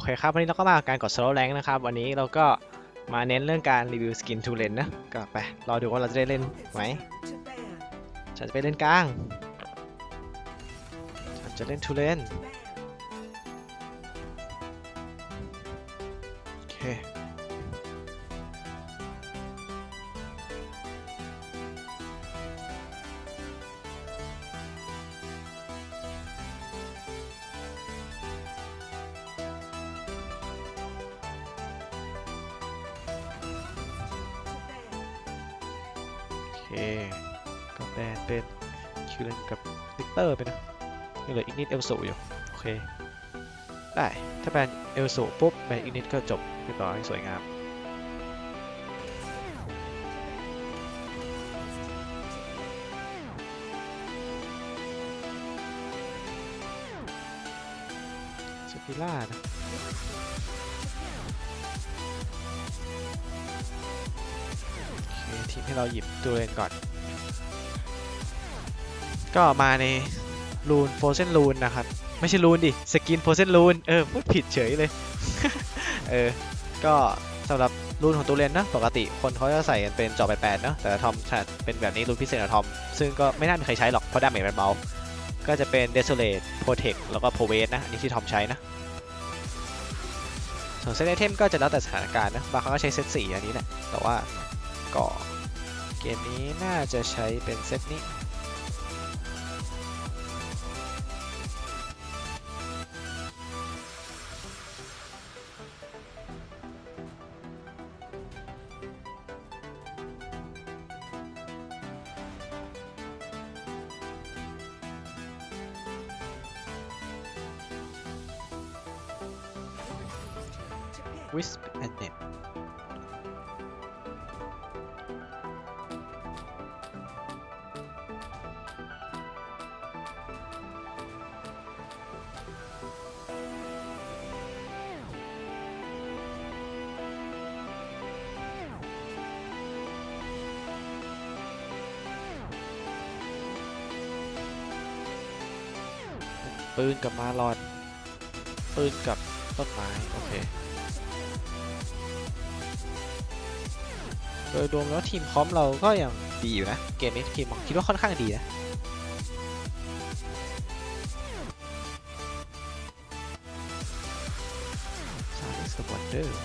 โอเคครับวันนี้เราก็มาการกด solo rank นะครับ วันนี้เราก็มาเน้นเรื่องการรีวิวสกินทูเลนนะ ก็ไป รอดูว่าเราจะได้เล่นไหมฉันจะไปเล่นกลาง ฉันจะเล่นทูเลน ก็แบนเป็นคิวเลนกับลิกเตอร์ไปนะยังเหลืออีกนิดเอลสูอยู่ โอเค ได้ ถ้าแบนเอลสูปุ๊บแบนอีกนิดก็จบเรียบร้อยสวยงามสปิล่านะ ให้เราหยิบตัวเลนก่อน ก็มาในรูนโฟเซนรูนนะครับ ไม่ใช่รูนดิสกินโฟเซนรูนเออพูดผิดเฉยเลย เออ ก็สำหรับรูนของตัวเลนนะปกติคนเขาจะใส่กันเป็นจอแปดๆเนอะแต่ทอมเป็นแบบนี้รูนพิเศษของทอม ซึ่งก็ไม่น่ามีใครใช้หรอกเพราะดาเมจมันเบาก็จะเป็น Desolate Protect แล้วก็ p r o v a t e นะอันนี้ที่ทอมใช้นะ ส่วนเซตไอเทมก็จะแล้วแต่สถานการณ์นะ บางครั้งก็ใช้เซตสี่อันนี้แหละแต่ว่าก็ เกมนี้น่าจะใช้เป็นเซตนี้ Wisp and Net ปืนกับมาลอน ปืนกับต้นไม้ โอเค โดยรวมแล้วทีมคอมเราก็ยังดีอยู่นะ เกมนี้ทีมคิดว่าค่อนข้างดีนะซาริสกับวันเดอร์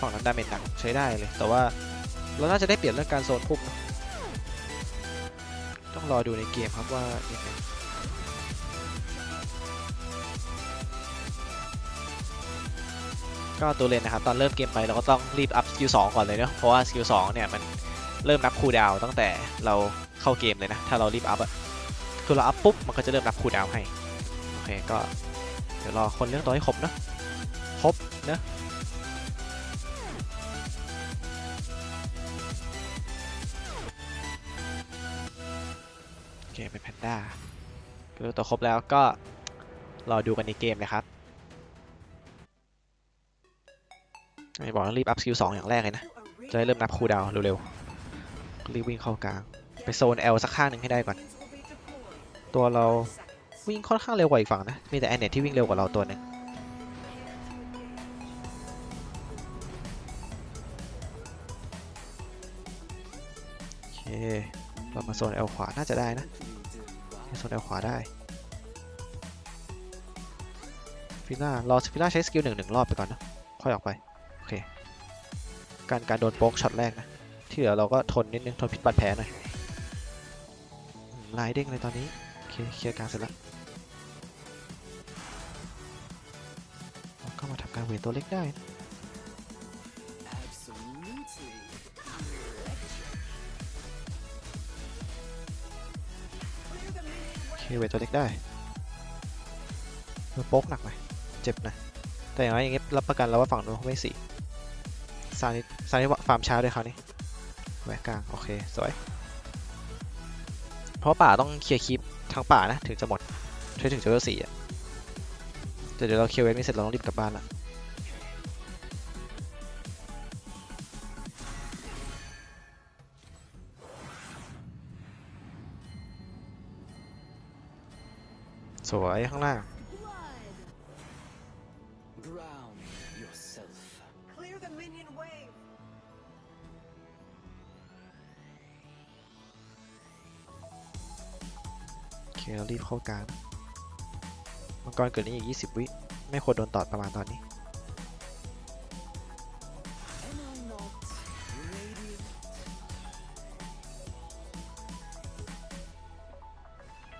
ฝั่งนั้นดาเมจหนักใช้ได้เลย แต่ว่าเราน่าจะได้เปรียบเรื่องการโซนพุ่มนะต้อง รอดูในเกมครับว่ายังไงก็ตัวเลนนะครับ ตอนเริ่มเกมไปเราก็ต้องรีบอัพสกิล2ก่อนเลยเนาะเพราะว่าสกิล2เนี่ยมันเริ่มนับคูลดาวตั้งแต่เราเข้าเกมเลยนะ ถ้าเรารีบอัพอะคือเราอัพปุ๊บมันก็จะเริ่มนับคูลดาวให้ โอเคก็ เดี๋ยวรอคนเรื่องตัวให้ครบเนาะครบเนอะ เคเป็นแพนด้าเรื่องตัวครบแล้วก็รอดูกันในเกมเลยครับไม่บอกต้องรีบอัพสกิลสองอย่างแรกเลยนะ จะได้เริ่มนับคูดาวเร็วๆรีบวิ่งเข้ากลาง ไปโซน L สักข้างหนึ่งให้ได้ก่อน ตัวเราวิ่งค่อนข้างเร็วกว่าอีกฝั่งนะ มีแต่แอนเนตที่วิ่งเร็วกว่าเราตัวหนึงโอเค เรามาโซน L ขวาน่าจะได้นะ โซน L ขวาได้ฟิล่ารอฟิล่าใช้สกิลหนึ่งหนึ่งรอบไปก่อนนะ ค่อยออกไป โอเค การการโดนโป๊กช็อตแรกนะ ที่เหลือเราก็ทนนิดนึง ทนพิษบาดแผลหน่อยลายเด้งเลยตอนนี้ โอเค เคลียร์กลางเสร็จแล้วก็มาทำการเวทตัวเล็กได้นะ เคเวตัวเล็กได้โป๊กหนักหน่อยเจ็บนะ แต่อย่างไรอย่างงี้รับประกันแล้วว่าฝั่งนู้นเขาไม่สี่ซานิซานิฟาร์มช้าด้วยเขานี่แหวกกลาง โอเค สวย เพราะป่าต้องเคลียร์คลิปทางป่านะ ถึงจะหมดใช้ถึงจะเวลสี่อะแต่เดี๋ยวเราเคลียร์เวทไม่เสร็จเราต้องรีบกลับบ้านละ สวยข้างล่าง Drown yourself. Clear the minion wave. โอเคเรารีบเข้ากลางมังกรเกิดนี้อีก 20 วิ ไม่ควรโดนตอดประมาณตอนนี้ Am I not radiant?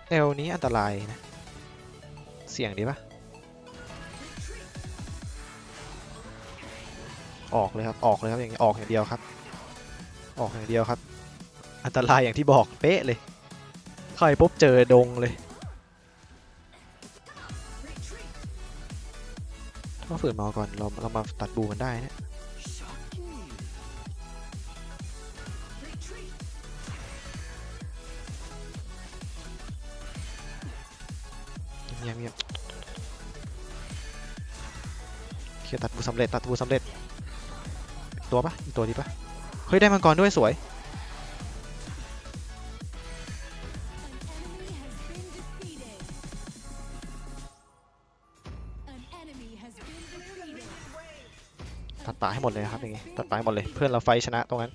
เอลนี้อันตรายนะ สี่ยงดีปะออกเลยครับ ออกเลยครับอย่างนี้ออกอย่างเดียวครับ ออกอย่างเดียวครับ อันตรายอย่างที่บอกเป๊ะเลยเข้าไปปุ๊บเจอดงเลยถ้าฝืนมาก่อนเราเรามาตัดบูมันได้นะ สำเร็จตัดบูสำเร็จ ตัวปะอีกตัวดีปะเฮ้ยได้มังกรด้วยสวย ตัดป่าให้หมดเลยครับอย่างงี้ตัดป่าให้หมดเลยเพื่อนเราไฟชนะตรงนั้น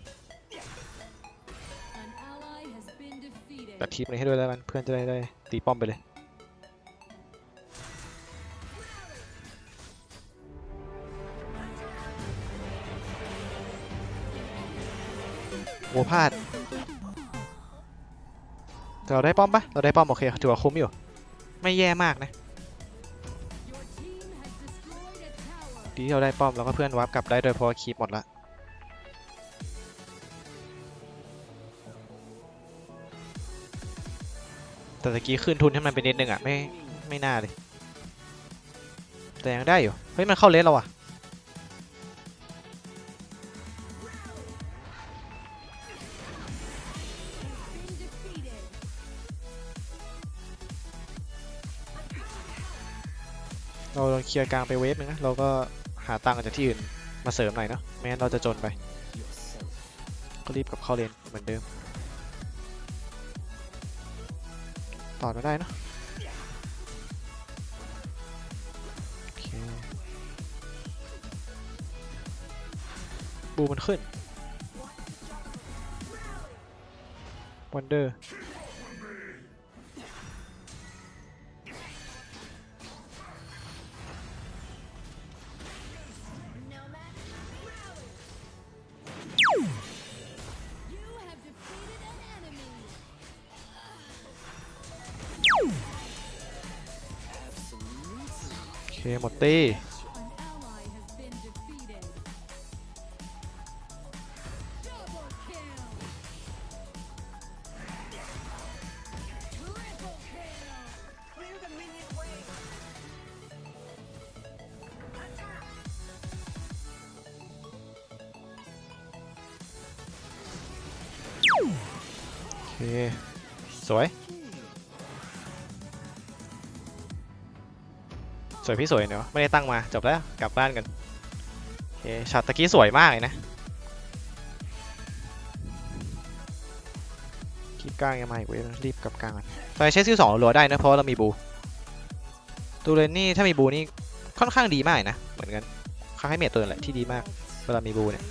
ตัดทิปนี้ให้ด้วยแล้วกันเพื่อนจะได้ได้ตีป้อมไปเลย โอ้พลาดเราได้ป้อมปะเราได้ป้อมโอเคถือว่าคุ้มอยู่ ไม่แย่มากนะ ดีที่เราได้ป้อมแล้วก็เพื่อนวับกลับได้โดยเพราะคีปหมดละแต่ตะกี้ขึ้นทุนให้มันไปนิดนึงอะ ไม่ ไม่น่าเลย แต่ยังได้อยู่ เฮ้ย มันเข้าเลสเราอะ เคลียร์กลางไปเวฟนึงนะ เราก็หาตังค์จากที่อื่นมาเสริมหน่อยเนาะไม่งั้นเราจะจนไป ก็รีบกลับเข้าเลนเหมือนเดิม ต่อมาได้เนอะบูมันขึ้นวันเดอร์ หมดตี สวยพี่สวยเนาะไม่ได้ตั้งมาจบแล้วกลับบ้านกันโอเคช็อตตะกี้สวยมากเลยนะคีบกลางยังมาอีกเว้ยรีบกลับกลางก่อนตอนนี้ใช้ซิลสองรัวได้นะเพราะเรามีบูตูเลนนี่ถ้ามีบูนี่ค่อนข้างดีมากนะเหมือนกันค่าให้เมทตัวนึงแหละที่ดีมากเวลามีบูเนี่ย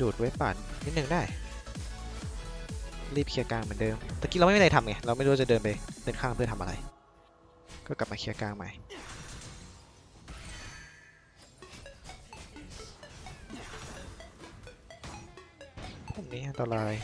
ดูดไว้ป่านนิดนึงได้ รีบเคลียร์กลางเหมือนเดิมตะกี้เราไม่มีอะไรทำไง เราไม่รู้จะเดินไปเดินข้างเพื่อทำอะไร ก็กลับมาเคลียร์กลางใหม่ตรงนี้อันตราย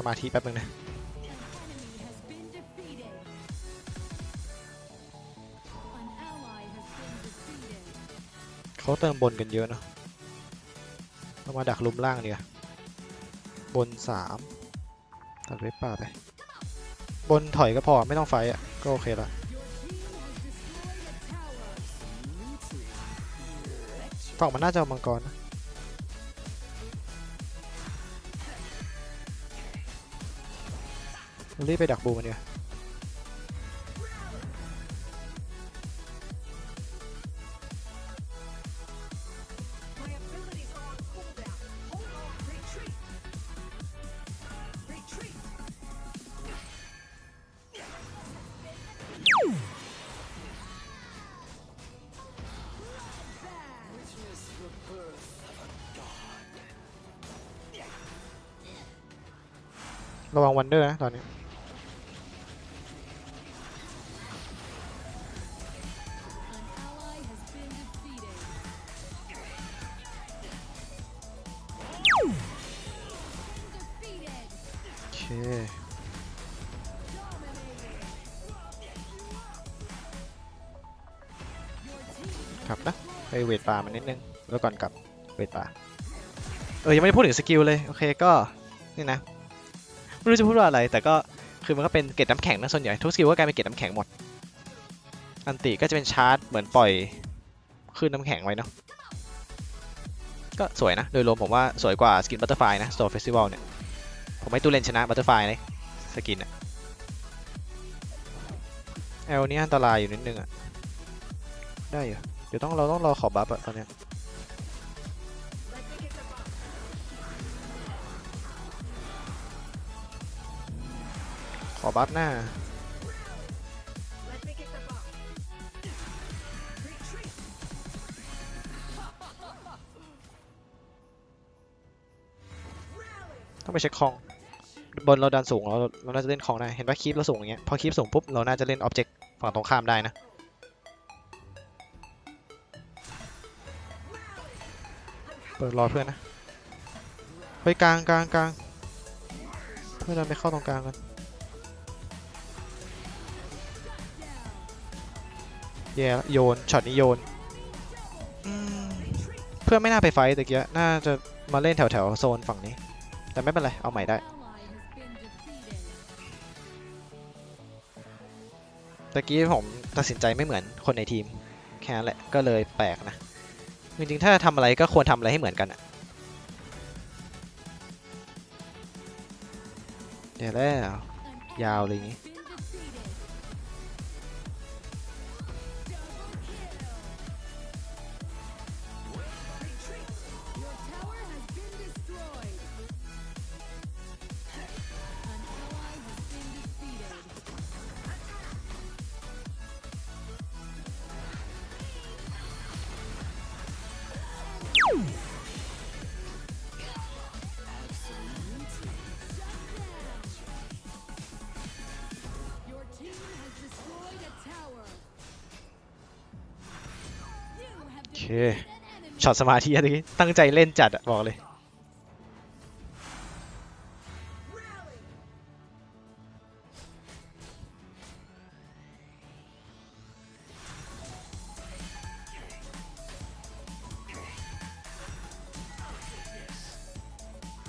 สมาธิแป๊บนึงนะเขาเติมบนกันเยอะเนาะเรามาดักลุมล่างเนี่ยบนสามตัดเว็บป่าไป บนถอยก็พอไม่ต้องไฟอะ ก็โอเคละฝั่งมันน่าจะมังกรนะ รีบไปดักบูมันเนี่ยระวังวันด้วยนะตอนนี้ ครับนะไปเวทป่ามันนิดนึงแล้วก่อนกลับเวทป่าเออยังไม่ได้พูดถึงสกิลเลยโอเคก็นี่นะไม่รู้จะพูดว่าอะไร แต่ก็คือมันก็เป็นเกล็ดน้ำแข็งนะส่วนใหญ่ทุกสกิลก็กลายเป็นเกล็ดน้ำแข็งหมด อันติก็จะเป็นชาร์จเหมือนปล่อยคลื่นน้ำแข็งไว้เนาะก็สวยนะ โดยรวมผมว่าสวยกว่าสกินบัตเตอร์ไฟนะ Store Festival เนี่ย ผมให้ตูเลนชนะบัตเตอร์ไฟเลยสกินอะแอลนี่อันตรายอยู่นิดนึงอะได้อยู่ เดี๋ยวต้องเราต้องรอขอบัฟอะตอนเนี้ยขอบัฟหน้าต้องไปเช็คคลองบนเราดันสูงเราเราน่าจะเล่นคลองได้เห็นว่าคีปเราสูงอย่างเงี้ยพอคีปสูงปุ๊บเราน่าจะเล่นออบเจกต์ฝั่งตรงข้ามได้นะ เปิดรอเพื่อนนะเฮ้ยกลางกลางกลางเพื่อนเราไปเข้าตรงกลางกันแย่โยนช็อตนี้โยนเพื่อนไม่น่าไปไฟต์ตะเกียน่าจะมาเล่นแถวแถวๆโซนฝั่งนี้ แต่ไม่เป็นไรเอาใหม่ได้ตะกี้ผมตัดสินใจไม่เหมือนคนในทีม แค่นั้นแหละก็เลยแปลกนะ จริงๆถ้าทำอะไรก็ควรทำอะไรให้เหมือนกันอะเดี๋ยวแล้วยาวเลยนี้ ช็อตสมาธิอะตะกี้ตั้งใจเล่นจัดอะบอกเลย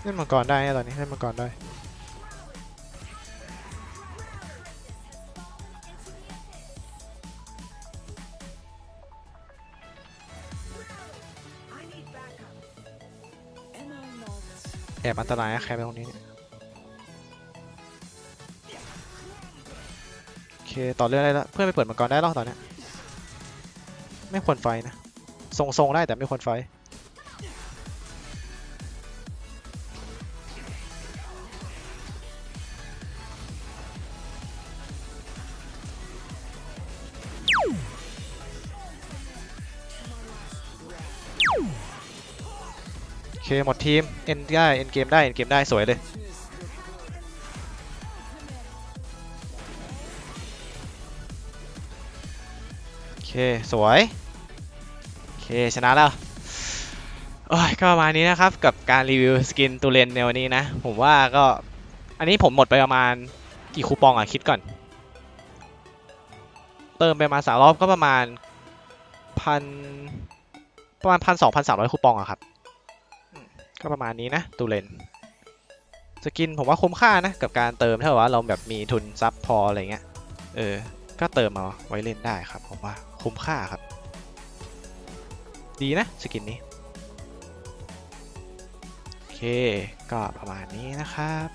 เล่นมังกรได้ตอนนี้เล่นมังกรได้ บอันตรายนะแครไปตรงนี้เนี่ยโอเคต่อเรื่องได้แล้วเพื่อนไปเปิดมังกรได้แล้วตอนเนี้ยไม่ควรไฟนะทรงๆได้แต่ไม่ควรไฟ หมดทีม เอ็นได้ เอ็นเกมได้ เอ็นเกมได้สวยเลย โอเค สวย โอเค ชนะแล้วโอ้ยก็ประมาณนี้นะครับ กับการรีวิวสกินตูเลนในวันนี้นะ ผมว่าก็อันนี้ผมหมดไปประมาณกี่คูปองอะ คิดก่อน เติมไปมาสามรอบก็ประมาณพันประมาณพันสองพันสามร้อยคูปองอะครับ ก็ประมาณนี้นะตูเลนสกินผมว่าคุ้มค่านะกับการเติมถ้าว่าเราแบบมีทุนซับพออะไรเงี้ยเออ ก็เติมมาไว้เล่นได้ครับผมว่าคุ้มค่าครับ ดีนะสกินนี้โอเคก็ประมาณนี้นะครับ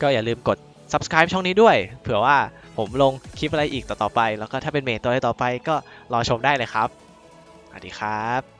ก็อย่าลืมกด subscribe ช่องนี้ด้วย เผื่อว่าผมลงคลิปอะไรอีกต่อๆไป แล้วก็ถ้าเป็นเมทตัวอะไรต่อไปก็รอชมได้เลยครับสวัสดีครับ